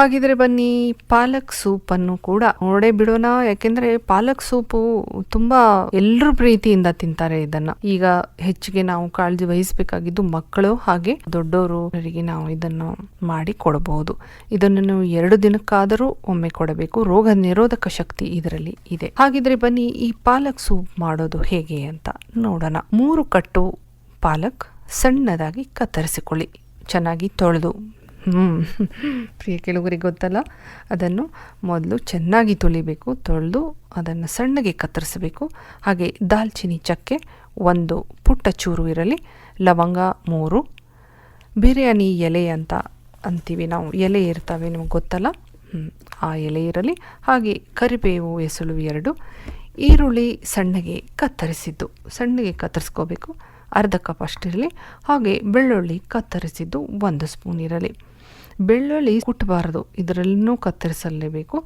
ಹಾಗಿದ್ರೆ ಬನ್ನಿ, ಪಾಲಕ್ ಸೂಪ್ ಅನ್ನು ಕೂಡ ನೋಡೇ ಬಿಡೋಣ. ಯಾಕೆಂದ್ರೆ ಪಾಲಕ್ ಸೂಪು ತುಂಬಾ ಎಲ್ಲರೂ ಪ್ರೀತಿಯಿಂದ ತಿಂತಾರೆ ಇದನ್ನ. ಈಗ ಹೆಚ್ಚಿಗೆ ನಾವು ಕಾಳಜಿ ವಹಿಸಬೇಕಾಗಿದ್ದು ಮಕ್ಕಳು ಹಾಗೆ ದೊಡ್ಡವರು ನಾವು ಇದನ್ನು ಮಾಡಿ ಕೊಡಬಹುದು. ಇದನ್ನು ನೀವು ಎರಡು ದಿನಕ್ಕಾದರೂ ಒಮ್ಮೆ ಕೊಡಬೇಕು. ರೋಗ ನಿರೋಧಕ ಶಕ್ತಿ ಇದರಲ್ಲಿ ಇದೆ. ಹಾಗಿದ್ರೆ ಬನ್ನಿ, ಈ ಪಾಲಕ್ ಸೂಪ್ ಮಾಡೋದು ಹೇಗೆ ಅಂತ ನೋಡೋಣ. ಮೂರು ಕಟ್ಟು ಪಾಲಕ್ ಸಣ್ಣದಾಗಿ ಕತ್ತರಿಸಿಕೊಳ್ಳಿ. ಚೆನ್ನಾಗಿ ತೊಳೆದು ಹ್ಮ್. ಪ್ರಿಯ ಕೆಲವರಿಗೆ ಗೊತ್ತಲ್ಲ? ಅದನ್ನು ಮೊದಲು ಚೆನ್ನಾಗಿ ತೊಳಿಬೇಕು, ತೊಳೆದು ಅದನ್ನು ಸಣ್ಣಗೆ ಕತ್ತರಿಸಬೇಕು. ಹಾಗೆ ದಾಲ್ಚಿನ್ನಿ ಚಕ್ಕೆ ಒಂದು ಪುಟ್ಟ ಚೂರು ಇರಲಿ, ಲವಂಗ ಮೂರು, ಬಿರಿಯಾನಿ ಎಲೆ ಅಂತ ಅಂತೀವಿ ನಾವು. ಎಲೆ ಇರ್ತವೆ, ನಿಮಗೆ ಗೊತ್ತಲ್ಲ? ಆ ಎಲೆ ಇರಲಿ, ಹಾಗೆ ಕರಿಬೇವು ಎಸಳು ಎರಡು, ಈರುಳ್ಳಿ ಸಣ್ಣಗೆ ಕತ್ತರಿಸಿದ್ದು. ಸಣ್ಣಗೆ ಕತ್ತರಿಸ್ಕೋಬೇಕು, ಅರ್ಧ ಕಪ್ ಅಷ್ಟಿರಲಿ, ಹಾಗೆ ಬೆಳ್ಳುಳ್ಳಿ ಕತ್ತರಿಸಿದ್ದು ಒಂದು ಸ್ಪೂನ್ ಇರಲಿ. ಬೆಳ್ಳುಳ್ಳಿ ಕುಟ್ಟಬಾರದು ಇದರಲ್ಲೂ ಕತ್ತರಿಸಲೇಬೇಕು.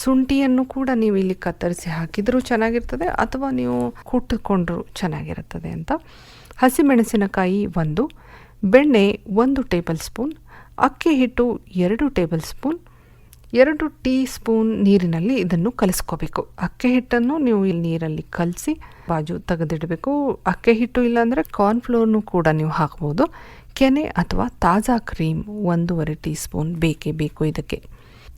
ಶುಂಠಿಯನ್ನು ಕೂಡ ನೀವು ಇಲ್ಲಿ ಕತ್ತರಿಸಿ ಹಾಕಿದರೂ ಚೆನ್ನಾಗಿರ್ತದೆ ಅಥವಾ ನೀವು ಕುಟ್ಟಿಕೊಂಡ್ರೂ ಚೆನ್ನಾಗಿರುತ್ತದೆ ಅಂತ. ಹಸಿಮೆಣಸಿನಕಾಯಿ ಒಂದು, ಬೆಣ್ಣೆ ಒಂದು ಟೇಬಲ್ ಸ್ಪೂನ್, ಅಕ್ಕಿ ಹಿಟ್ಟು ಎರಡು ಟೇಬಲ್ ಸ್ಪೂನ್, ಎರಡು ಟೀ ಸ್ಪೂನ್ ನೀರಿನಲ್ಲಿ ಇದನ್ನು ಕಲಿಸ್ಕೋಬೇಕು. ಅಕ್ಕಿ ಹಿಟ್ಟನ್ನು ನೀವು ಇಲ್ಲಿ ನೀರಲ್ಲಿ ಕಲಸಿ, ಬಾಜು ತೆಗೆದಿಡಬೇಕು. ಅಕ್ಕಿ ಹಿಟ್ಟು ಇಲ್ಲಾಂದರೆ ಕಾರ್ನ್ಫ್ಲೋರ್ನು ಕೂಡ ನೀವು ಹಾಕ್ಬೋದು. ಕೆನೆ ಅಥವಾ ತಾಜಾ ಕ್ರೀಮ್ ಒಂದೂವರೆ ಟೀ ಸ್ಪೂನ್ ಬೇಕೇ ಬೇಕು ಇದಕ್ಕೆ.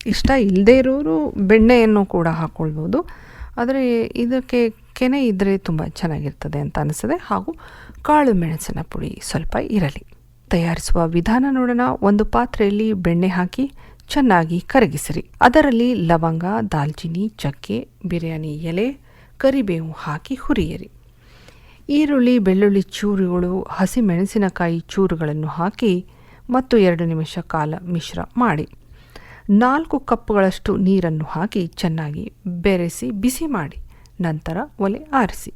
ಇಷ್ಟ ಇಲ್ಲದೇ ಇರೋರು ಬೆಣ್ಣೆಯನ್ನು ಕೂಡ ಹಾಕ್ಕೊಳ್ಬೋದು ಆದರೆ ಇದಕ್ಕೆ ಕೆನೆ ಇದ್ದರೆ ತುಂಬ ಚೆನ್ನಾಗಿರ್ತದೆ ಅಂತ ಅನಿಸ್ತದೆ ಹಾಗೂ ಕಾಳು ಮೆಣಸಿನ ಪುಡಿ ಸ್ವಲ್ಪ ಇರಲಿ. ತಯಾರಿಸುವ ವಿಧಾನ ನೋಡೋಣ. ಒಂದು ಪಾತ್ರೆಯಲ್ಲಿ ಬೆಣ್ಣೆ ಹಾಕಿ ಚೆನ್ನಾಗಿ ಕರಗಿಸಿರಿ. ಅದರಲ್ಲಿ ಲವಂಗ ದಾಲ್ಚಿನ್ನಿ ಚಕ್ಕೆ, ಬಿರಿಯಾನಿ, ಎಲೆ, ಕರಿಬೇವು ಹಾಕಿ ಹುರಿಯಿರಿ. ಈರುಳ್ಳಿ, ಬೆಳ್ಳುಳ್ಳಿ ಚೂರುಗಳು ಹಸಿ ಮೆಣಸಿನಕಾಯಿ ಚೂರುಗಳನ್ನು ಹಾಕಿ ಮತ್ತು ಎರಡು ನಿಮಿಷ ಕಾಲ ಮಿಶ್ರ ಮಾಡಿ. ನಾಲ್ಕು ಕಪ್ಗಳಷ್ಟು ನೀರನ್ನು ಹಾಕಿ ಚೆನ್ನಾಗಿ ಬೆರೆಸಿ ಬಿಸಿ ಮಾಡಿ. ನಂತರ ಒಲೆ ಆರಿಸಿ.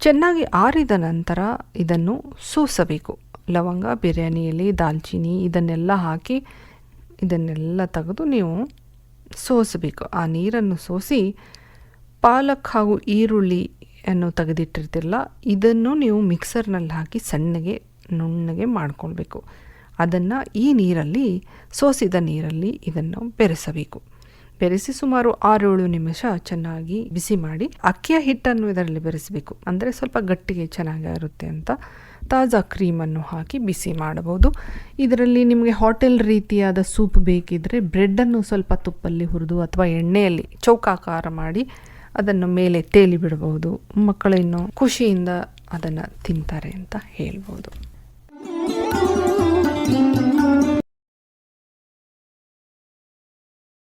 ಚೆನ್ನಾಗಿ ಆರಿದ ನಂತರ ಇದನ್ನು ಸೂಸಬೇಕು. ಲವಂಗ, ಬಿರಿಯಾನಿಯಲ್ಲಿ ದಾಲ್ಚಿನಿ ಇದನ್ನೆಲ್ಲ ಹಾಕಿ ಇದನ್ನೆಲ್ಲ ತೆಗೆದು ನೀವು ಸೋಸಬೇಕು. ಆ ನೀರನ್ನು ಸೋಸಿ ಪಾಲಕ್ ಹಾಗೂ ಈರುಳ್ಳಿಯನ್ನು ತೆಗೆದಿಟ್ಟಿರ್ತಿರಲ್ಲ, ಇದನ್ನು ನೀವು ಮಿಕ್ಸರ್ನಲ್ಲಿ ಹಾಕಿ ಸಣ್ಣಗೆ ನುಣ್ಣಗೆ ಮಾಡ್ಕೊಳ್ಬೇಕು. ಅದನ್ನು ಈ ನೀರಲ್ಲಿ, ಸೋಸಿದ ನೀರಲ್ಲಿ ಇದನ್ನು ಬೆರೆಸಬೇಕು. ಬೆರೆಸಿ ಸುಮಾರು ಆರೇಳು ನಿಮಿಷ ಚೆನ್ನಾಗಿ ಬಿಸಿ ಮಾಡಿ ಅಕ್ಕಿಯ ಹಿಟ್ಟನ್ನು ಇದರಲ್ಲಿ ಬೆರೆಸಬೇಕು. ಅಂದರೆ ಸ್ವಲ್ಪ ಗಟ್ಟಿಗೆ ಚೆನ್ನಾಗಿರುತ್ತೆ ಅಂತ ತಾಜಾ ಕ್ರೀಮನ್ನು ಹಾಕಿ ಬಿಸಿ ಮಾಡಬಹುದು. ಇದರಲ್ಲಿ ನಿಮಗೆ ಹೋಟೆಲ್ ರೀತಿಯಾದ ಸೂಪ್ ಬೇಕಿದ್ದರೆ ಬ್ರೆಡ್ಡನ್ನು ಸ್ವಲ್ಪ ತುಪ್ಪಲ್ಲಿ ಹುರಿದು ಅಥವಾ ಎಣ್ಣೆಯಲ್ಲಿ ಚೌಕಾಕಾರ ಮಾಡಿ ಅದನ್ನು ಮೇಲೆ ತೇಲಿ ಬಿಡಬಹುದು ಮಕ್ಕಳು ಇನ್ನು ಖುಷಿಯಿಂದ ಅದನ್ನು ತಿಂತಾರೆ ಅಂತ ಹೇಳ್ಬೋದು.